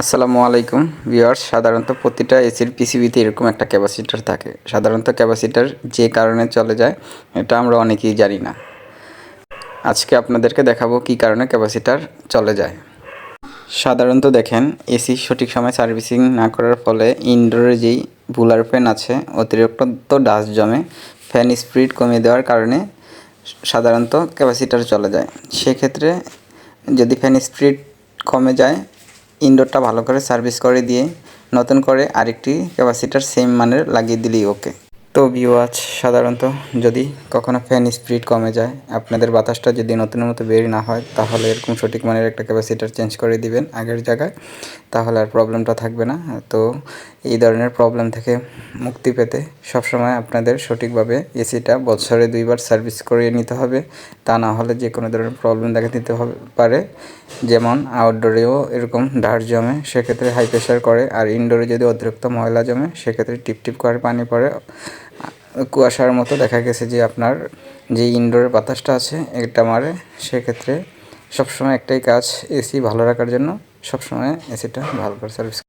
আসসালামু আলাইকুম ভিউয়ার্স। সাধারণত প্রতিটা এসির পিসিবিতে এরকম একটা ক্যাপাসিটার থাকে। সাধারণত ক্যাপাসিটার যে কারণে চলে যায়, এটা আমরা অনেকেই জানি না। আজকে আপনাদেরকে দেখাবো কি কারণে ক্যাপাসিটার চলে যায়। সাধারণত দেখেন, এসি সঠিক সময় সার্ভিসিং না করার ফলে ইনডোরে যেই বুলার ফ্যান আছে, অতিরিক্ত ডাস্ট জমে ফ্যান স্পিড কমিয়ে দেওয়ার কারণে সাধারণত ক্যাপাসিটার চলে যায়। সেক্ষেত্রে যদি ফ্যান স্পিড কমে যায় ইনডোরটা ভালো করে সার্ভিস করে দিয়ে নতুন করে আরেকটি ক্যাপাসিটার সেম মানের লাগিয়ে দিলেই ওকে তো ভিওয়াচ সাধারণত যদি কখনো ফ্যান স্পিড কমে যায়, আপনাদের বাতাসটা যদি নতুনের মতো বের না হয়, তাহলে এরকম সঠিক মানের একটা ক্যাপাসিটার চেঞ্জ করে দিবেন আগের জায়গায়, তাহলে আর প্রবলেমটা থাকবে না। তো এই ধরনের প্রবলেম থেকে মুক্তি পেতে সবসময় আপনাদের সঠিকভাবে এসিটা বছরে দুইবার সার্ভিস করিয়ে নিতে হবে। তা না হলে যে কোনো ধরনের প্রবলেম দেখা দিতে হবে, পারে। যেমন আউটডোরেও এরকম ডার জমে, সেক্ষেত্রে হাই প্রেশার করে। আর ইনডোরে যদি অতিরিক্ত ময়লা জমে, সেক্ষেত্রে টিপ টিপ করে পানি পড়ে কুয়াশার মতো দেখা গেছে যে আপনার যে ইনডোরের বাতাসটা আছে, এটা মারে। সেক্ষেত্রে সবসময় একটাই কাজ এসি ভালো রাখার জন্য সবসময় এসিটা ভালো করে সার্ভিস